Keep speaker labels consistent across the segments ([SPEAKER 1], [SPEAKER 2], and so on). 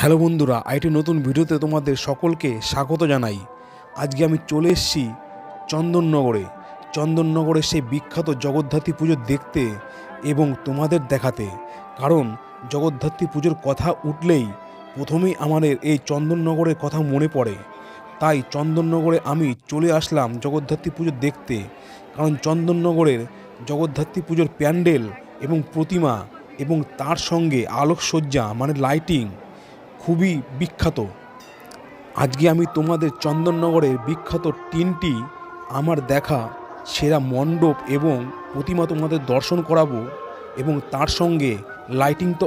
[SPEAKER 1] Hello বন্ধুরা IT নতুন ভিডিওতে তোমাদের সকলকে স্বাগত জানাই। আজকে আমি চলে এসেছি চন্দননগরে। চন্দননগরের সেই বিখ্যাত জগদ্ধাত্রী পুজো দেখতে এবং তোমাদের দেখাতে। কারণ জগদ্ধাত্রী পুজোর কথা উঠলেই প্রথমেই আমাদের এই চন্দননগরের কথা মনে পড়ে। তাই চন্দননগরে আমি চলে আসলাম জগদ্ধাত্রী পুজো দেখতে। কারণ চন্দননগরের জগদ্ধাত্রী পুজোর প্যান্ডেল এবং প্রতিমা এবং তার সঙ্গে আলোকসজ্জা মানে লাইটিং খুবই বিখ্যাত। আজকে আমি তোমাদের চন্দননগরের বিখ্যাত তিনটি আমার দেখা, সেরা মণ্ডপ এবং প্রতিমা তোমাদের দর্শন করাবো এবং তার সঙ্গে লাইটিং তো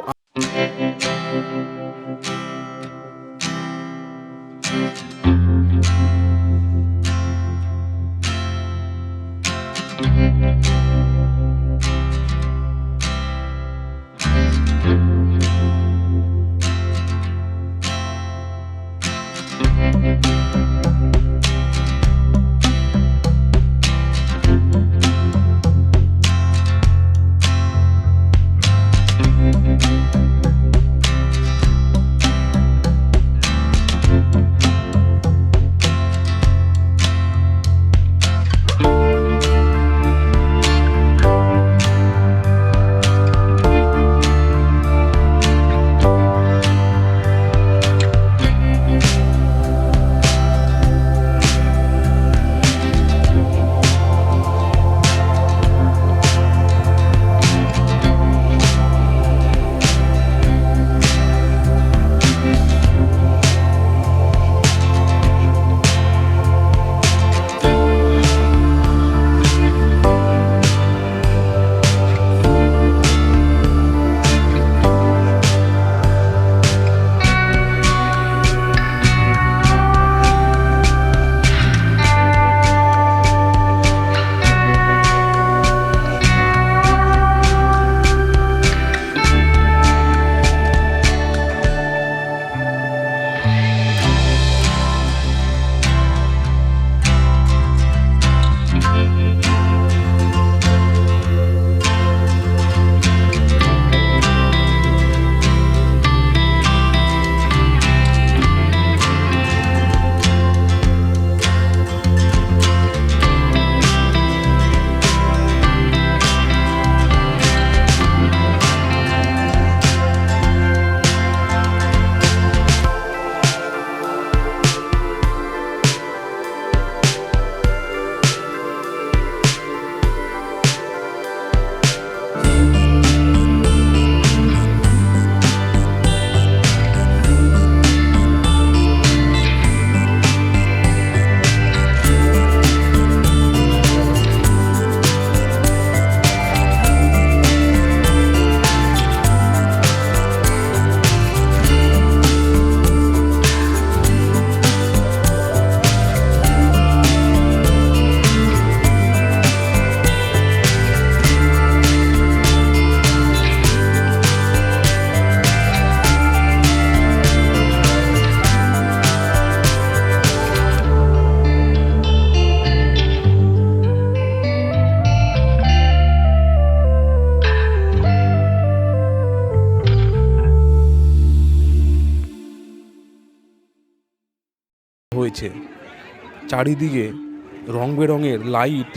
[SPEAKER 1] হয়েছে চারিদিকে রং বেরঙের লাইট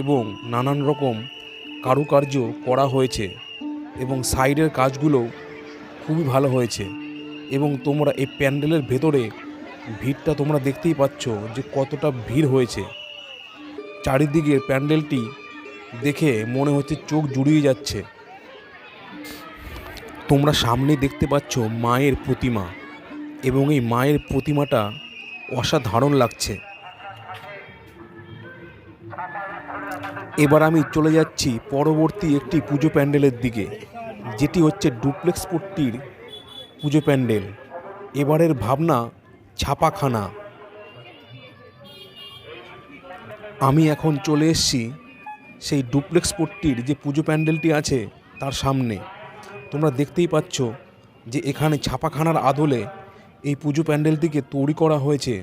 [SPEAKER 1] এবং নানান রকম কারুকার্য করা হয়েছে এবং সাইডের কাজগুলো খুবই ভালো হয়েছে এবং তোমরা এই প্যান্ডেলের ভেতরে ভিড়টা তোমরা দেখতেই পাচ্ছ যে কতটা ভিড় হয়েছে। চারিদিকে প্যান্ডেলটি দেখে মনে হচ্ছে চোখ জুড়িয়ে যাচ্ছে। তোমরা সামনে দেখতে পাচ্ছ মায়ের প্রতিমা এবং এই মায়ের প্রতিমাটা অসাধারণ লাগছে। এবার আমি চলে যাচ্ছি পরবর্তী একটি পুজো প্যান্ডেলের দিকে, যেটি হচ্ছে ডুপ্লেক্স পট্টির পুজো প্যান্ডেল। এবারের ভাবনা ছাপাখানা। আমি এখন চলে এসেছি সেই ডুপ্লেক্স পট্টির যে পুজো প্যান্ডেলটি আছে তার সামনে। তোমরা দেখতেই পাচ্ছ যে এখানে ছাপাখানার আদলে এই পুজো প্যান্ডেলটিকে তৈরি করা হয়েছে,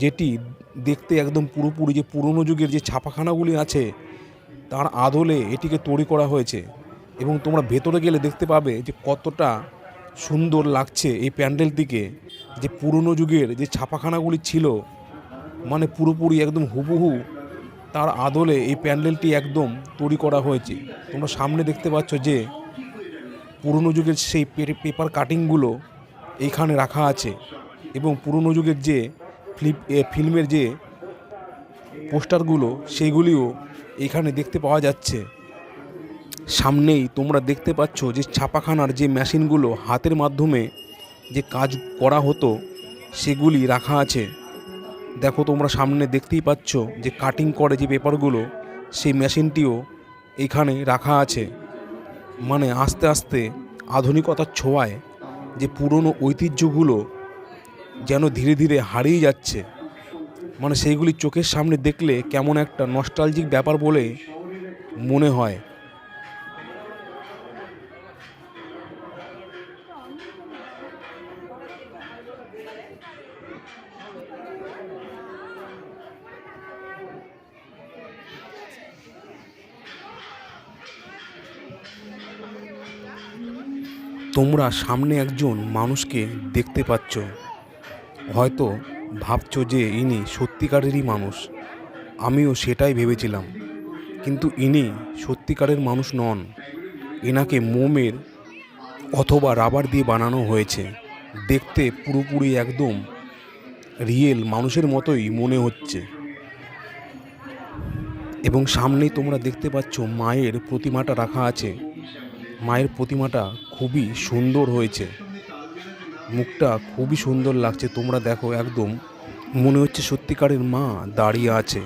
[SPEAKER 1] যেটি দেখতে একদম পুরোপুরি যে পুরনো যুগের যে ছাপাখানাগুলি আছে, তার আদলে এটিকে তৈরি করা হয়েছে। এবং তোমরা ভেতরে গেলে দেখতে পাবে যে কতটা সুন্দর লাগছে এই প্যান্ডেলটিকে, যে পুরনো যুগের যে ছাপাখানাগুলি ছিল মানে পুরোপুরি একদম হুবহু তার আদলে এই প্যান্ডেলটি একদম তৈরি করা হয়েছে। তোমরা সামনে দেখতে পাচ্ছ যে পুরনো যুগের সেই পেপার কাটিংগুলো এইখানে রাখা আছে এবং পুরনো যুগের যে ফ্লিপ ফিল্মের যে পোস্টারগুলো, সেইগুলিও এখানে দেখতে পাওয়া যাচ্ছে। সামনেই তোমরা দেখতে পাচ্ছ যে ছাপাখানার যে মেশিনগুলো হাতের মাধ্যমে যে কাজ করা হতো, সেগুলি রাখা আছে। দেখো তোমরা সামনে দেখতেই পাচ্ছ যে কাটিং করে যে পেপারগুলো, সেই মেশিনটিও এখানে রাখা আছে। মানে আস্তে আস্তে আধুনিকতার ছোঁয়ায় যে পুরনো ঐতিহ্যগুলো যেন ধীরে ধীরে হারিয়ে যাচ্ছে। মানে সেইগুলি চোখের সামনে দেখলে কেমন একটা নস্টালজিক ব্যাপার বলে মনে হয়। তোমরা সামনে একজন মানুষকে দেখতে পাচ্ছ। হয়তো ভাবছ যে ইনি সত্যিকারেরই মানুষ। আমিও সেটাই ভেবেছিলাম। কিন্তু ইনি সত্যিকারের মানুষ নন। এনাকে মোমের অথবা রাবার দিয়ে বানানো হয়েছে। দেখতে পুরোপুরি একদম রিয়েল মানুষের মতোই মনে হচ্ছে। এবং সামনেই তোমরা দেখতে পাচ্ছ মায়ের প্রতিমাটা রাখা আছে। মায়ের প্রতিমাটা খুবই সুন্দর হয়েছে। মুখটা খুবই সুন্দর লাগছে, তোমরা দেখো একদম। মনে হচ্ছে সত্যিকারের মা দাঁড়িয়ে আছে।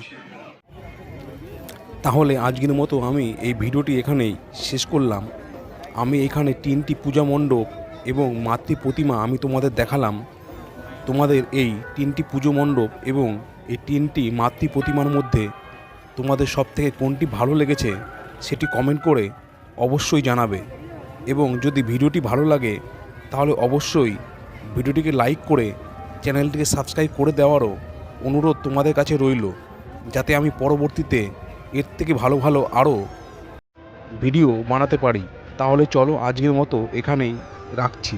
[SPEAKER 1] তাহলে আজকের মতো আমি এই ভিডিওটি এখানেই শেষ করলাম। আমি এখানে তিনটি পূজা মণ্ডপ এবং মাতৃ প্রতিমা আমি তোমাদের দেখালাম। তোমাদের এই তিনটি পুজো মণ্ডপ এবং এই তিনটি মাতৃ প্রতিমার মধ্যে তোমাদের সব থেকে কোনটি ভালো লেগেছে সেটি কমেন্ট করে অবশ্যই জানাবে এবং যদি ভিডিওটি ভালো লাগে, তাহলে অবশ্যই ভিডিওটিকে লাইক করে চ্যানেলটিকে সাবস্ক্রাইব করে দেওয়ারও অনুরোধ তোমাদের কাছে রইল, যাতে আমি পরবর্তীতে এর থেকে ভালো ভালো আরও ভিডিও বানাতে পারি। তাহলে চলো আজকের মতো এখানেই রাখছি।